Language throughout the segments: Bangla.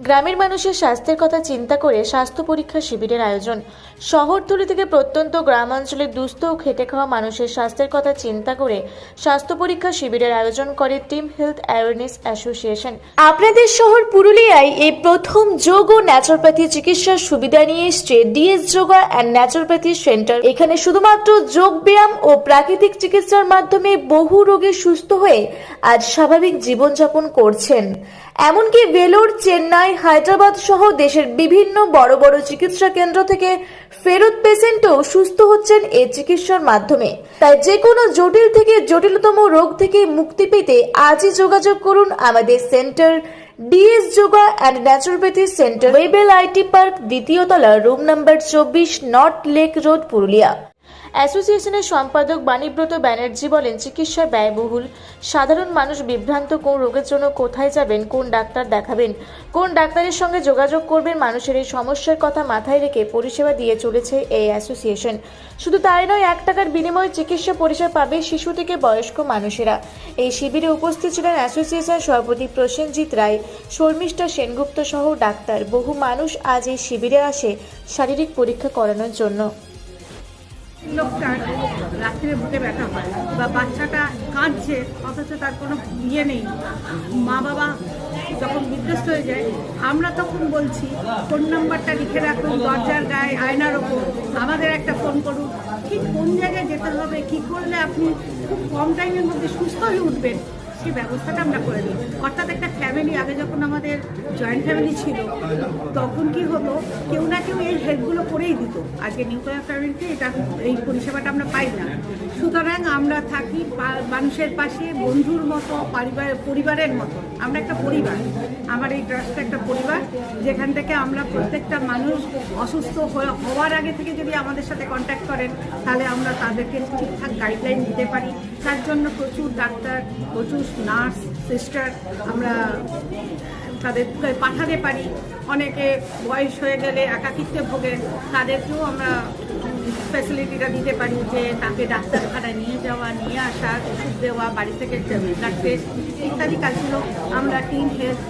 গ্রামের মানুষের স্বাস্থ্যের কথা চিন্তা করে স্বাস্থ্য পরীক্ষা শিবিরের আয়োজন। শহরতলি থেকে প্রত্যন্ত গ্রামাঞ্চলের দুস্থ ও খেটে খাওয়া মানুষের স্বাস্থ্যের কথা চিন্তা করে স্বাস্থ্য পরীক্ষা শিবিরের আয়োজন করে টিম হেলথ অ্যাওয়ারনেস অ্যাসোসিয়েশন। আপনাদের শহর পুরুলিয়ায় এই প্রথম যোগ ও ন্যাচুরোপ্যাথি চিকিৎসার সুবিধা নিয়ে এসছে D S yoga and naturopathy centre. এখানে শুধুমাত্র যোগ ব্যায়াম ও প্রাকৃতিক চিকিৎসার মাধ্যমে বহু রোগে সুস্থ হয়ে আজ স্বাভাবিক জীবনযাপন করছেন। এমনকি ভেলোর চেন্নাই হায়দ্রাবাদ সহ দেশের বিভিন্ন বড় বড় চিকিৎসা কেন্দ্র থেকে ফেরত পেশেন্টও সুস্থ হচ্ছেন এই চিকিৎসার মাধ্যমে। তাই যে কোনো জটিল থেকে জটিলতম রোগ থেকে মুক্তি পেতে আজই যোগাযোগ করুন আমাদের centre D S yoga and naturopathy centre, Webel IT park দ্বিতীয় তলা রুম নাম্বার চব্বিশ, নর্থ লেক রোড, পুরুলিয়া। অ্যাসোসিয়েশনের সম্পাদক বাণীব্রত ব্যানার্জি বলেন, চিকিৎসা ব্যয়বহুল। সাধারণ মানুষ বিভ্রান্ত কোন রোগের জন্য কোথায় যাবেন, কোন ডাক্তার দেখাবেন, কোন ডাক্তারের সঙ্গে যোগাযোগ করবেন, মানুষের এই সমস্যার কথা মাথায় রেখে পরিষেবা দিয়ে চলেছে এই অ্যাসোসিয়েশন। শুধু তাই নয়, এক টাকার বিনিময়ে চিকিৎসা পরিষেবা পাবে শিশু থেকে বয়স্ক মানুষেরা। এই শিবিরে উপস্থিত ছিলেন অ্যাসোসিয়েশন সভাপতি প্রসেনজিৎ রায়, শর্মিষ্ঠা সেনগুপ্ত সহ ডাক্তার। বহু মানুষ আজ এই শিবিরে আসে শারীরিক পরীক্ষা করানোর জন্য। লোকটার রাত্রে বুকে ব্যথা হয় বা বাচ্চাটা কাঁদছে, অথচ তার কোনো ইয়ে নেই। মা বাবা যখন বিধ্বস্ত হয়ে যায়, আমরা তখন বলছি, ফোন নাম্বারটা লিখে রাখুন, দরজার গায়ে, আয়নার ওপর। আমাদের একটা ফোন করুন। ঠিক কোন জায়গায় যেতে হবে, কী করলে আপনি খুব কম টাইমের মধ্যে সুস্থ হয়ে উঠবেন সেই ব্যবস্থাটা আমরা করে দিই। অর্থাৎ একটা ফ্যামিলি আগে যখন আমাদের জয়েন্ট ফ্যামিলি ছিল, তখন কি হতো, কেউ না কেউ এই হেল্পগুলো করেই দিত। আজকে নিউক্লিয়ার ফ্যামিলিতে এটা এই পরিষেবাটা আমরা পাই না। সুতরাং আমরা থাকি মানুষের পাশে, বন্ধুর মতো, পরিবার, পরিবারের মতো। আমরা একটা পরিবার। আমার এই ট্রাস্টটা একটা পরিবার, যেখান থেকে আমরা প্রত্যেকটা মানুষ অসুস্থ হওয়ার আগে থেকে যদি আমাদের সাথে কন্ট্যাক্ট করেন, তাহলে আমরা তাদেরকে ঠিকঠাক গাইডলাইন দিতে পারি। তার জন্য প্রচুর ডাক্তার প্রচুর নার্স সিস্টার আমরা তাদেরকে পাঠাতে পারি। অনেকে বয়স হয়ে গেলে একাকিত্বে ভোগে তাদেরকেও আমরা ফ্যাসিলিটিটা দিতে পারি যে তাকে ডাক্তারখানায় নিয়ে যাওয়া নিয়ে আসা ওষুধ দেওয়া বাড়ি থেকে ব্লাড টেস্ট ইত্যাদি কাজগুলো আমরা টিম হেলথ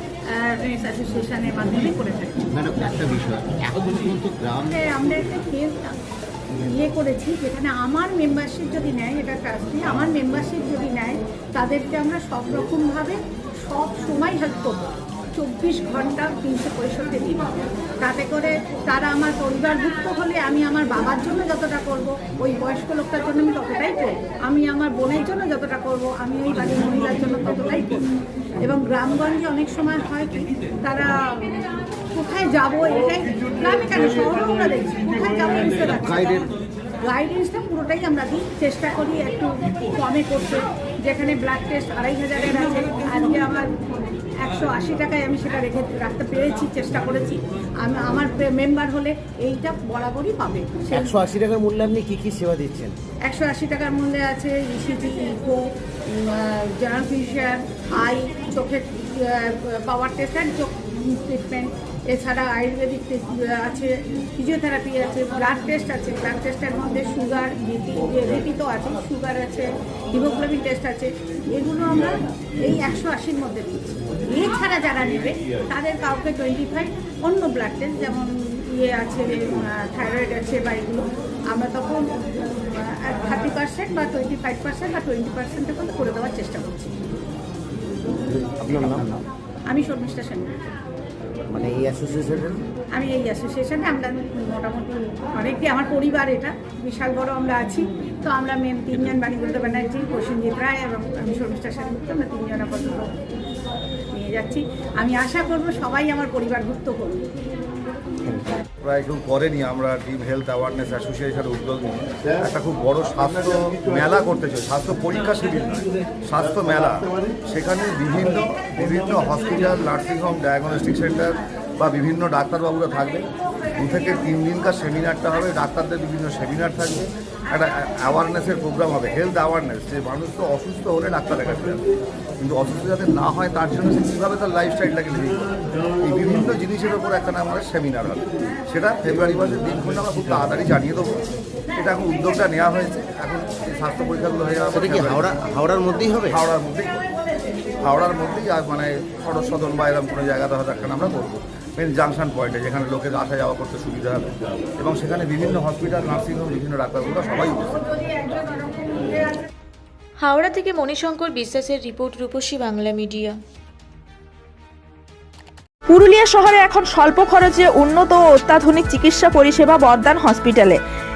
অ্যাসোসিয়েশনের মাধ্যমে করে থাকি। একটা বিষয় এখন পর্যন্ত গ্রাম আমাদের আমরা একটা কেস ইয়ে করেছি, যেখানে আমার মেম্বারশিপ যদি নেয়, এটা ট্রাস্টি আমার মেম্বারশিপ যদি নেয়, তাদেরকে আমরা সব রকমভাবে সব সময় হেল্প করব। চব্বিশ ঘণ্টা তিনশো পঁয়ষট্টি দিন। তাতে করে তারা আমার পরিবারভুক্ত হলে আমি আমার বাবার জন্য যতটা করব, ওই বয়স্ক লোকটার জন্য আমি ততটাই করব। আমি আমার বোনের জন্য যতটা করব, আমি ওই বাড়ির মহিলার জন্য ততটাই করব। এবং গ্রামগঞ্জে অনেক সময় হয় কি, তারা কোথায় যাব এটাই, গ্রামে কেন? শহরেও আমরা দেখছি? গাইডেন্সটা পুরোটাই আমরা দিই চেষ্টা করি একটু কমে করতে। যেখানে ব্লাড টেস্ট আড়াই হাজারের আছে আজকে আমার একশো আশি টাকায় আমি সেটা রেখে রাখতে পেরেছি চেষ্টা করেছি। আমি আমার মেম্বার হলে এইটা বরাবরই পাবে। একশো আশি টাকার মূল্যে আপনি কী কী সেবা দিচ্ছেন? একশো আশি টাকার মূল্যে আছে ECG echo general physician eye চোখের পাওয়ার টেস্ট অ্যান্ড চোখ ট্রিটমেন্ট এছাড়া আয়ুর্বেদিক আছে ফিজিওথেরাপি আছে ব্লাড টেস্ট আছে ব্লাড টেস্টের মধ্যে সুগার বিপি বিপি তো আছে সুগার আছে হিমোগ্লোবিন টেস্ট আছে এগুলো আমরা এই একশো আশির মধ্যে দিচ্ছি এছাড়া যারা নেবে তাদের কাউকে টোয়েন্টি ফাইভ অন্য ব্লাড টেস্ট যেমন ইয়ে আছে থাইরয়েড আছে বা এগুলো আমরা তখন থার্টি পার্সেন্ট বা টোয়েন্টি ফাইভ পার্সেন্ট বা টোয়েন্টি পার্সেন্টের মধ্যে করে দেওয়ার চেষ্টা করছি। আমি শর্মিষ্ঠা সেন। মানে এই অ্যাসোসিয়েশনের আমি এই অ্যাসোসিয়েশনে আমরা মোটামুটি অনেকটি আমার পরিবার এটা, বিশাল বড় আমরা আছি। তো আমরা মেন তিনজন বাণীগুপ্ত ব্যানার্জি, প্রসেনজিৎ রায় এবং আমি শর্মিষ্ঠা সেনগুপ্ত আমরা তিনজন আপাতত নিয়ে যাচ্ছি। আমি আশা করব সবাই আমার পরিবারভুক্ত করবে প্রায় কেউ করেনি, আমরা টিম হেলথ অ্যাওয়ারনেস অ্যাসোসিয়েশনের উদ্যোগ নিয়ে একটা খুব বড় স্বাস্থ্য মেলা করতে চাই, স্বাস্থ্য পরীক্ষা শিবির স্বাস্থ্য মেলা। সেখানে বিভিন্ন বিভিন্ন hospital nursing home diagnostic centre বা বিভিন্ন ডাক্তারবাবুরা থাকবে। দু থেকে তিন দিনকার সেমিনারটা হবে, ডাক্তারদের বিভিন্ন সেমিনার থাকবে। একটা অ্যাওয়ারনেসের প্রোগ্রাম হবে হেলথ অ্যাওয়ারনেস যে মানুষ তো অসুস্থ হলে ডাক্তার কাছে যাবে। কিন্তু অসুস্থ যাতে না হয় তার জন্য সে কীভাবে তার লাইফস্টাইলটাকে নিয়ে এই বিভিন্ন জিনিসের ওপর একটা আমাদের সেমিনার হবে। সেটা ফেব্রুয়ারি মাসের দিনক্ষণ আমরা খুব তাড়াতাড়ি জানিয়ে দেবো। এটা এখন উদ্যোগটা নেওয়া হয়েছে। এখন স্বাস্থ্য পরীক্ষাগুলো হয়ে যাওয়া হাওড়া হাওড়ার মধ্যেই হবে? হাওড়ার মধ্যেই হাওড়ার মধ্যেই আর মানে সদর সদন বা এরকম কোনো জায়গাতে হয়তো একটা আমরা করব। মেন জাংশন পয়েন্টে যেখানে লোকের আসা যাওয়া করতে সুবিধা হবে। এবং সেখানে বিভিন্ন হসপিটাল নার্সিংহোম বিভিন্ন ডাক্তারগুলো সবাই হাওড়া থেকে মণিশঙ্কর বিশ্বাসের রিপোর্ট রূপসী বাংলা মিডিয়া। পুরুলিয়া শহরে এখন স্বল্প খরচে উন্নত ও অত্যাধুনিক চিকিৎসা পরিষেবা বর্দান হসপিটালে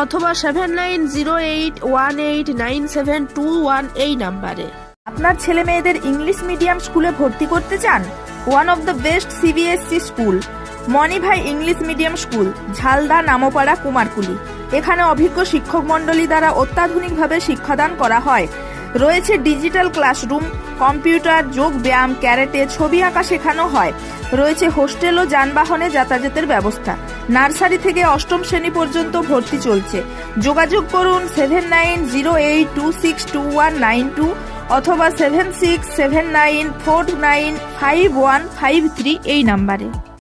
অথবা seven nine zero eight one eight nine seven two one এই নাম্বারে। আপনার ছেলে মেয়েদের ইংলিশ মিডিয়াম স্কুলে ভর্তি করতে চান? One of the best CBSE school Manibhai English medium school, Jhalda Namapara Kumarkuli. এখানে অভিজ্ঞ শিক্ষক মণ্ডলী দ্বারা অত্যাধুনিকভাবে শিক্ষাদান করা হয়। রয়েছে ডিজিটাল ক্লাসরুম, কম্পিউটার, যোগ ব্যায়াম, ক্যারেটে, ছবি আঁকা শেখানো হয়। রয়েছে হোস্টেল ও যানবাহনে যাতায়াতের ব্যবস্থা। নার্সারি থেকে অষ্টম শ্রেণি পর্যন্ত ভর্তি চলছে। যোগাযোগ করুন seven nine zero eight two six two one nine two অথবা seven six seven nine four nine five one five three এই নাম্বারে।